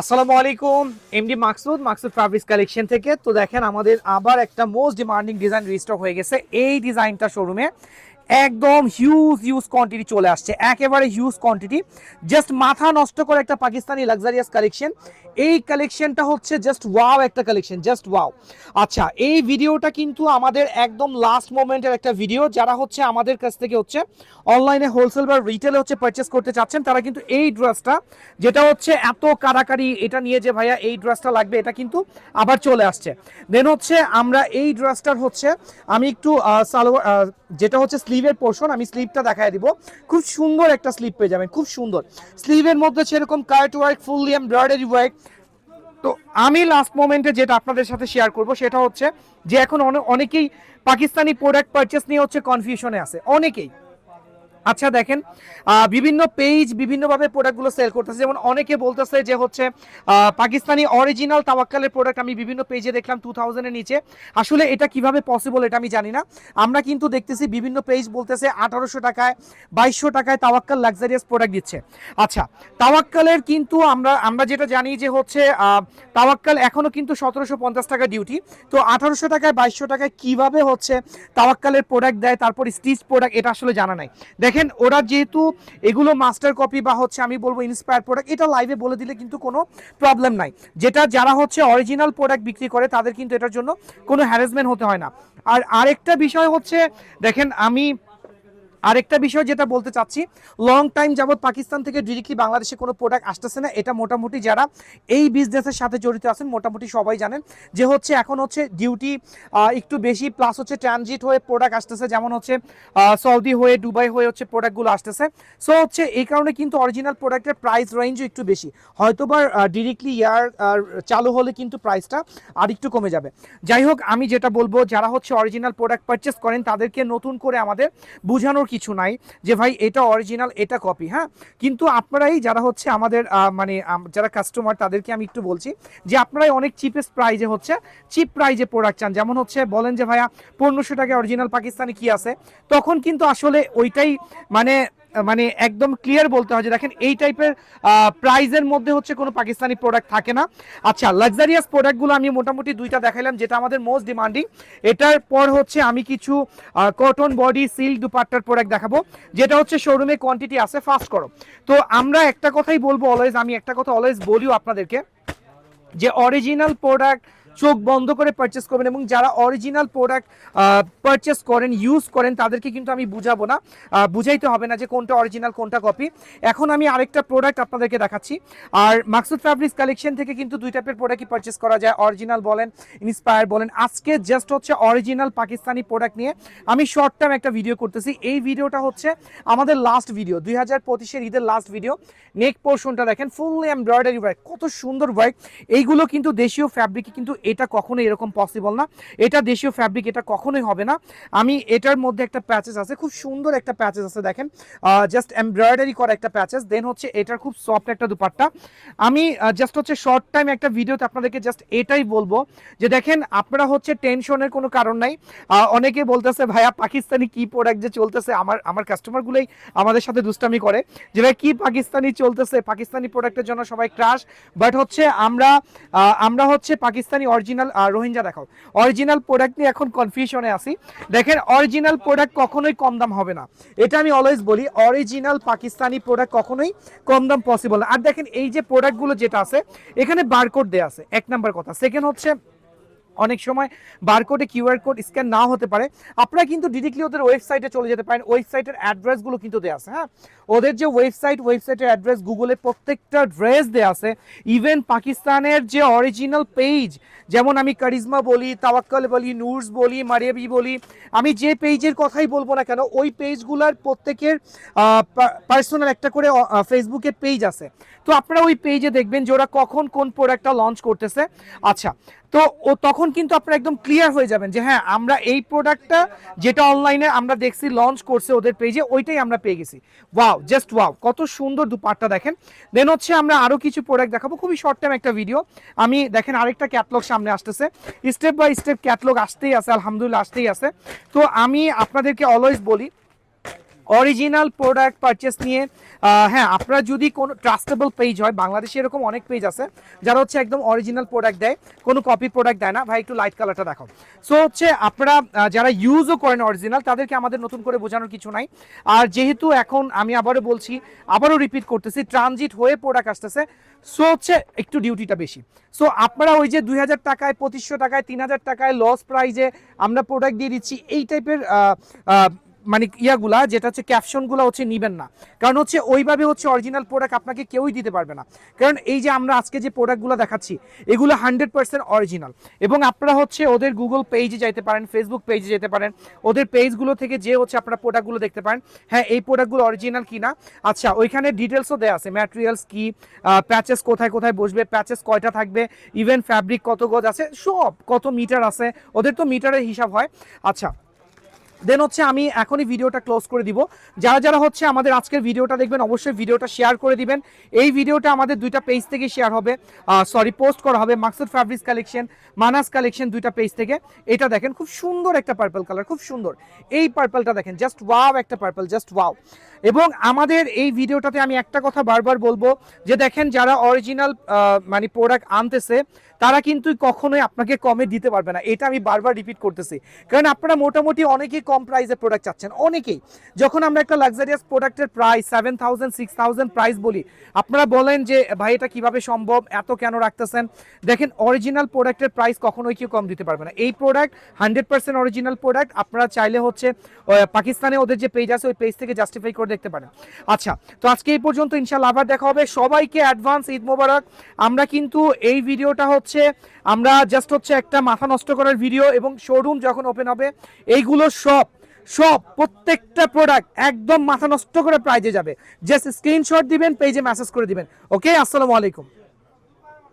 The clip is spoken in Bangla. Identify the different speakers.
Speaker 1: আসসালামু আলাইকুম MD Maksud Maksud fabrics collection থেকে। তো দেখেন, আমাদের আবার একটা মোস্ট ডিমান্ডিং ডিজাইন রিস্টক হয়ে গেছে। এই ডিজাইনটা শোরুমে একদম হিউজ হিউজ কোয়ান্টিটি চলে আসছে। একেবারে হিউজ কোয়ান্টিটি জাস্ট মাথা নষ্ট করে একটা পাকিস্তানি লাক্সারিয়াস কালেকশন এই কালেকশনটা হচ্ছে জাস্ট ওয়াও একটা কালেকশন জাস্ট ওয়াও আচ্ছা এই ভিডিওটা কিন্তু আমাদের একদম লাস্ট মোমেন্টের একটা ভিডিও যারা হচ্ছে আমাদের কাছ থেকে হচ্ছে অনলাইনে হোলসেল বা রিটেলে হচ্ছে পারচেস করতে চাচ্ছেন, তারা কিন্তু এই ড্রেসটা যেটা হচ্ছে এত কারাকারি এটা নিয়ে যে ভাইয়া এই ড্রেসটা লাগবে, এটা কিন্তু আবার চলে আসছে। দেন হচ্ছে আমরা এই ড্রেসটার হচ্ছে, আমি একটু সালোয়ার যেটা হচ্ছে স্লিভের পোর্শন আমি স্লিভটা দেখায় দিব। খুব সুন্দর একটা স্লিভ পেয়ে যাবেন, খুব সুন্দর। স্লিভের মধ্যে সেরকম cut work fully embroidery work তো আমি লাস্ট মোমেন্টে যেটা আপনাদের সাথে শেয়ার করব, সেটা হচ্ছে যে এখন অনে- অনেকেই পাকিস্তানি প্রোডাক্ট পারচেস নিয়ে হচ্ছে কনফিউশনে আছে। অনেকেই। আচ্ছা দেখেন বিভিন্ন পেজ বিভিন্নভাবে প্রোডাক্টগুলো সেল করতেছে। যেমন অনেকে বলতেছে যে হচ্ছে পাকিস্তানি অরিজিনাল তাওয়াক্কালের প্রোডাক্ট আমি বিভিন্ন পেজে দেখলাম টু থাউজেন্ডের নিচে। আসলে এটা কীভাবে পসিবল এটা আমি জানি না। আমরা কিন্তু দেখতেছি বিভিন্ন পেজ বলতেছে আঠারোশো টাকায়, বাইশশো টাকায় তাওয়াক্কাল লাক্সারিয়াস প্রোডাক্ট দিচ্ছে। আচ্ছা তাওয়াক্কালের কিন্তু আমরা আমরা যেটা জানি যে হচ্ছে তাওয়াক্কাল এখনও কিন্তু সতেরোশো পঞ্চাশ টাকা ডিউটি তো আঠারোশো টাকায়, বাইশশো টাকায় কীভাবে হচ্ছে তাওয়াক্কালের প্রোডাক্ট দেয়, তারপর স্টিচ প্রোডাক্ট এটা আসলে জানা নাই। দেখেন ওরা যেহেতু এগুলো মাস্টার কপি বা হচ্ছে আমি বলব ইন্সপায়ার প্রোডাক্ট এটা লাইভে বলে দিলে কিন্তু কোনো প্রবলেম নাই। যেটা যারা হচ্ছে অরিজিনাল প্রোডাক্ট বিক্রি করে, তাদের কিন্তু এটার জন্য কোনো হ্যারাসমেন্ট হতে হয় না। আর আরেকটা বিষয় হচ্ছে, দেখেন, আমি আরেকটা বিষয় যেটা বলতে চাচ্ছি লং টাইম যাবত পাকিস্তান থেকে ডিরেক্টলি বাংলাদেশে কোনো প্রোডাক্ট আসতেছে না। এটা মোটামুটি যারা এই বিজনেসের সাথে জড়িত আছেন, মোটামুটি সবাই জানেন যে হচ্ছে এখন হচ্ছে ডিউটি একটু বেশি প্লাস হচ্ছে ট্রানজিট হয়ে প্রোডাক্ট আসতেছে। যেমন হচ্ছে সৌদি হয়ে, দুবাই হয়ে হচ্ছে প্রোডাক্টগুলো আসতেছে। সো হচ্ছে এই কারণে কিন্তু অরিজিনাল প্রোডাক্টের প্রাইস রেঞ্জও একটু বেশি। হয়তোবা ডিরেক্টলি ইয়ার চালু হলে কিন্তু প্রাইসটা আর একটু কমে যাবে। যাই হোক, আমি যেটা বলব, যারা হচ্ছে অরিজিনাল প্রোডাক্ট পারচেস করেন, তাদেরকে নতুন করে আমাদের বোঝানোর কিছু নাই যে ভাই এটা অরিজিনাল এটা কপি হ্যাঁ? কিন্তু আপনারাই যারা হচ্ছে আমাদের মানে যারা কাস্টমার তাদেরকে আমি একটু বলছি যে আপনারাই অনেক চিপেস্ট প্রাইজে হচ্ছে চিপ প্রাইজে প্রোডাক্ট চান। যেমন হচ্ছে বলেন যে ভাইয়া, পনেরোশো টাকা অরিজিনাল পাকিস্তানি কি আছে? তখন কিন্তু আসলে ওইটাই মানে মানে একদম ক্লিয়ার বলতে হয় যে দেখেন এই টাইপের প্রাইজের মধ্যে হচ্ছে কোনো পাকিস্তানি প্রোডাক্ট থাকে না। আচ্ছা লাক্সারিয়াস প্রোডাক্টগুলো আমি মোটামুটি দুইটা দেখাইলাম, যেটা আমাদের মোস্ট ডিমান্ডিং এটার পর হচ্ছে আমি কিছু কটন বডি সিল্ক দুপাট্টার প্রোডাক্ট দেখাবো, যেটা হচ্ছে শোরুমে কোয়ান্টিটি আছে ফাস্ট করো। তো আমরা একটা কথাই বলব অলওয়েজ আমি একটা কথা অলওয়েজ বলিও আপনাদেরকে, যে অরিজিনাল প্রোডাক্ট চোখ বন্ধ করে পারচেস করবেন এবং যারা অরিজিনাল প্রোডাক্ট পারচেস করেন ইউজ করেন, তাদেরকে কিন্তু আমি বুঝাবো না। বুঝাইতে হবে না যে কোনটা অরিজিনাল কোনটা কপি এখন আমি আরেকটা প্রোডাক্ট আপনাদেরকে দেখাচ্ছি। আর মাকসুদ ফ্যাব্রিক্স কালেকশন থেকে কিন্তু দুই টাইপের প্রোডাক্টই পারচেস করা যায়। অরিজিনাল বলেন ইন্সপায়ার বলেন। আজকে জাস্ট হচ্ছে অরিজিনাল পাকিস্তানি প্রোডাক্ট নিয়ে আমি শর্ট টার্ম একটা ভিডিও করতেছি। এই ভিডিওটা হচ্ছে আমাদের লাস্ট ভিডিও দুই হাজার পঁচিশের ঈদের লাস্ট ভিডিও নেক পোর্শনটা দেখেন ফুললি এমব্রয়ডারি ওয়ার্ক কত সুন্দর ওয়ার্ক এইগুলো কিন্তু দেশীয় ফ্যাব্রিকে কিন্তু এটা কখনোই এরকম পসিবল না। এটা দেশীয় ফ্যাব্রিক এটা কখনোই হবে না। আমি এটার মধ্যে একটা প্যাচেস আছে, খুব সুন্দর একটা প্যাচেস আছে দেখেন। জাস্ট এমব্রয়ডারি করা একটা প্যাচেস দেন হচ্ছে এটার খুব সফট একটা দুপাট্টা। আমি জাস্ট হচ্ছে শর্ট টাইম একটা ভিডিওতে আপনাদেরকে জাস্ট এটাই বলব যে দেখেন, আপনারা হচ্ছে টেনশনের কোনো কারণ নাই। অনেকে বলতেছে, ভাইয়া, পাকিস্তানি কি প্রোডাক্ট যে চলতেছে? আমার আমার কাস্টমারগুলোই আমাদের সাথে দুষ্টামি করে যে, ভাই, কি পাকিস্তানি চলতেছে? পাকিস্তানি প্রোডাক্টের জন্য সবাই ক্রাশ বাট হচ্ছে আমরা আমরা হচ্ছে পাকিস্তানি অরিজিনাল রোহিঙ্গা দেখাও। অরিজিনাল প্রোডাক্ট নিয়ে এখন কনফিউশনে আসি দেখেন অরিজিনাল প্রোডাক্ট কখনোই কম দাম হবে না। এটা আমি অলওয়েজ বলি অরিজিনাল পাকিস্তানি প্রোডাক্ট কখনোই কম দাম পসিবল আর দেখেন, এই যে প্রোডাক্টগুলো যেটা আছে, এখানে বারকোড দেওয়া আছে। এক নাম্বার কথা। সেকেন্ড হচ্ছে অনেক সময় বারকোডে কিউআর কোড স্ক্যান নাও হতে পারে। আপনারা কিন্তু ডিরেক্টলি ওদের ওয়েবসাইটে চলে যেতে পারেন। ওয়েবসাইটের অ্যাড্রেসগুলো কিন্তু দেওয়া আছে হ্যাঁ? ওদের যে ওয়েবসাইট ওয়েবসাইটের অ্যাড্রেস গুগলে প্রত্যেকটা ড্রেস দেওয়া আছে। ইভেন পাকিস্তানের যে অরিজিনাল পেজ যেমন আমি কারিজমা বলি তাওয়াক্কাল বলি নুরস বলি মারিয়াবি বলি, আমি যে পেজের কথাই বলব না কেন, ওই পেজগুলোর প্রত্যেকের পার্সোনাল একটা করে ফেসবুকের পেজ আছে। তো আপনারা ওই পেজে দেখবেন যে ওরা কখন কোন প্রোডাক্টটা লঞ্চ করতেছে। আচ্ছা তো ও তখন কিন্তু আপনারা একদম ক্লিয়ার হয়ে যাবেন যে হ্যাঁ আমরা এই প্রোডাক্টটা যেটা অনলাইনে আমরা দেখছি লঞ্চ করছে ওদের পেজে ওইটাই আমরা পেয়ে গেছি। ওয়াও জাস্ট ওয়াও কত সুন্দর দুপাটটা দেখেন। দেন হচ্ছে আমরা আরও কিছু প্রোডাক্ট দেখাবো, খুবই শর্ট টাইম একটা ভিডিও আমি দেখেন আরেকটা ক্যাটলগ সামনে আসতেছে। স্টেপ বাই স্টেপ ক্যাটলগ আসতেই আছে, আলহামদুলিল্লাহ আসতেই আছে। তো আমি আপনাদেরকে অলওয়েজ বলি অরিজিনাল প্রোডাক্ট পারচেস নিয়ে হ্যাঁ আপনারা যদি কোনো ট্রাস্টেবল পেজ হয়, বাংলাদেশে এরকম অনেক পেজ আছে, যারা হচ্ছে একদম অরিজিনাল প্রোডাক্ট দেয়, কোনো কপি প্রোডাক্ট দেয় না। ভাই, একটু লাইট কালারটা দেখো সো হচ্ছে আপনারা যারা ইউজও করেন অরিজিনাল তাদেরকে আমাদের নতুন করে বোঝানোর কিছু নাই। আর যেহেতু এখন আমি আবারও বলছি, আবারও রিপিট করতেছি ট্রানজিট হয়ে প্রোডাক্ট আসতেছে সো হচ্ছে একটু ডিউটিটা বেশি। সো আপনারা ওই যে দুই হাজার টাকায়, পঁচিশশো টাকায়, তিন হাজার টাকায় লস প্রাইজে আমরা প্রোডাক্ট দিয়ে দিচ্ছি, এই টাইপের মানে ইয়াগুলা, যেটা হচ্ছে ক্যাপশনগুলো হচ্ছে নিবেন না। কারণ হচ্ছে ওইভাবে হচ্ছে অরিজিনাল প্রোডাক্ট আপনাকে কেউই দিতে পারবে না। কারণ এই যে আমরা আজকে যে প্রোডাক্টগুলো দেখাচ্ছি, এগুলো হান্ড্রেড পার্সেন্ট অরিজিনাল এবং আপনারা হচ্ছে ওদের গুগল পেজে যাইতে পারেন ফেসবুক পেজে যেতে পারেন, ওদের পেজগুলো থেকে যে হচ্ছে আপনারা প্রোডাক্টগুলো দেখতে পারেন হ্যাঁ এই প্রোডাক্টগুলো অরিজিনাল কিনা? আচ্ছা ওইখানে ডিটেলসও দেওয়া আছে ম্যাটেরিয়ালস কি প্যাচেস কোথায় কোথায় বসবে প্যাচেস কয়টা থাকবে ইভেন ফ্যাব্রিক কত গজ আছে, সব কত মিটার আছে, ওদের তো মিটারের হিসাব হয়। আচ্ছা দেন হচ্ছে আমি এখনই ভিডিওটা ক্লোজ করে দিব। যারা যারা হচ্ছে আমাদের আজকের ভিডিওটা দেখবেন, অবশ্যই ভিডিওটা শেয়ার করে দিবেন। এই ভিডিওটা আমাদের দুইটা পেজ থেকে শেয়ার হবে। সরি পোস্ট করা হবে Maksud fabrics collection Manas collection দুইটা পেজ থেকে। এটা দেখেন, খুব সুন্দর একটা পার্পল কালার খুব সুন্দর। এই পার্পলটা দেখেন জাস্ট ওয়াও একটা পার্পল জাস্ট ওয়াও এবং আমাদের এই ভিডিওটাতে আমি একটা কথা বারবার বলব, যে দেখেন যারা অরিজিনাল মানে প্রোডাক্ট আনতেছে, তারা কিন্তু কখনোই আপনাকে কমে দিতে পারবে না। এটা আমি বারবার রিপিট করতেছি। কারণ আপনারা মোটামুটি অনেকেই কম প্রাইসে প্রোডাক্ট চাচ্ছেন। অনেকেই, যখন আমরা একটা লাক্সারিয়াস প্রোডাক্টের price seven thousand six thousand price বলি, আপনারা বলেন যে, ভাই, এটা কীভাবে সম্ভব? এত কেন রাখতেছেন? দেখেন অরিজিনাল প্রোডাক্টের প্রাইস কখনোই কেউ কম দিতে পারবে না। এই product hundred percent original product আপনারা চাইলে হচ্ছে পাকিস্তানে ওদের যে পেজ আছে, ওই পেজ থেকে জাস্টিফাই করে দেখতে পারেন। আচ্ছা তো আজকে এই পর্যন্ত ইনশাল্লাহ আবার দেখা হবে। সবাইকে অ্যাডভান্স ঈদ মোবারক। আমরা কিন্তু এই ভিডিওটা হচ্ছে, আমরা জাস্ট হচ্ছে একটা মাথা নষ্ট করার ভিডিও এবং শোরুম যখন ওপেন হবে, এইগুলো সব সব, প্রত্যেকটা প্রোডাক্ট একদম মাথা নষ্ট করে প্রাইজে যাবে। জাস্ট স্ক্রিনশট দিবেন পেজে মেসেজ করে দিবেন। ওকে আসসালামু আলাইকুম।